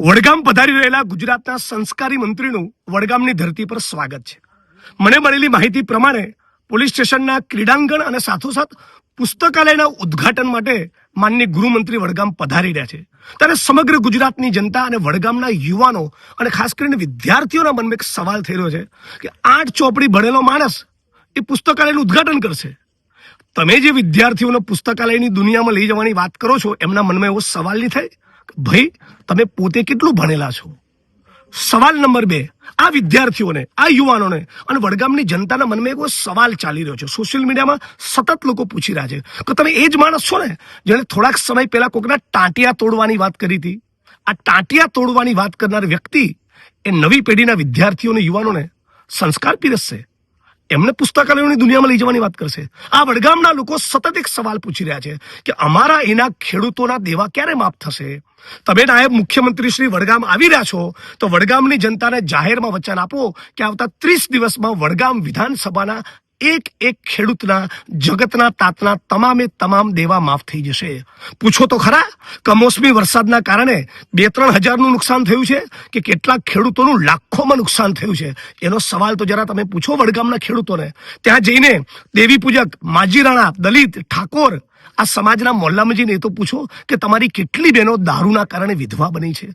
વડગામ પધારી રહેલા ગુજરાતના સંસ્કારી મંત્રીનું વડગામની ધરતી પર સ્વાગત છે. મને મળેલી માહિતી પ્રમાણે પોલીસ સ્ટેશનના ક્રીડાંગણ અને સાથોસાથ પુસ્તકાલયના ઉદ્ઘાટન માટે માનની ગૃહમંત્રી વડગામ પધારી રહ્યા છે. ત્યારે સમગ્ર ગુજરાતની જનતા અને વડગામના યુવાનો અને ખાસ કરીને વિદ્યાર્થીઓના મનમાં એક સવાલ થઈ રહ્યો છે કે આઠ ચોપડી ભણેલો માણસ એ પુસ્તકાલયનું ઉદ્ઘાટન કરશે. તમે જે વિદ્યાર્થીઓને પુસ્તકાલયની દુનિયામાં લઈ જવાની વાત કરો છો, એમના મનમાં એવો સવાલ નહીં થાય? ભાઈ, તમે પોતે કેટલું ભણેલા છો? સવાલ નંબર બે, આ વિદ્યાર્થીઓને, આ યુવાનોને અને વડગામની જનતાના મનમાં એવો સવાલ ચાલી રહ્યો છે. સોશિયલ મીડિયામાં સતત લોકો પૂછી રહ્યા છે કે તમે એ જ માણસ છો ને જેણે થોડાક સમય પહેલા કોકના ટાંટિયા તોડવાની વાત કરી હતી? આ ટાંટિયા તોડવાની વાત કરનાર વ્યક્તિ એ નવી પેઢીના વિદ્યાર્થીઓને યુવાનોને સંસ્કાર પીરસશે? એમને પુસ્તકાલયોની દુનિયામાં લઈ જવાની વાત કરશે. આ વડગામના લોકો સતત એક સવાલ પૂછી રહ્યા છે કે અમારા એના ખેડૂતોના દેવા ક્યારે માફ થશે? તમે નાયબ મુખ્યમંત્રી શ્રી વડગામ આવી રહ્યા છો, તો વડગામની જનતાને જાહેરમાં વચન આપો કે આવતા ત્રીસ દિવસમાં વડગામ વિધાનસભાના એક એક ખેડૂતના, જગતના, તાતના તમામે તમામ દેવા માફ થઈ જશે. પૂછો તો ખરા, કમોસમી વરસાદના કારણે બે ત્રણ હજારનું નુકસાન થયું છે કે કેટલાક ખેડૂતોનું લાખોમાં નુકસાન થયું છે? એનો સવાલ તો જરા તમે પૂછો વડગામના ખેડૂતોને. ત્યાં જઈને દેવી પૂજક માજી રાણા, દલિત, ઠાકોર, આ સમાજના મોહલ્લામાં એ તો પૂછો કે તમારી કેટલી બહેનો દારૂના કારણે વિધવા બની છે?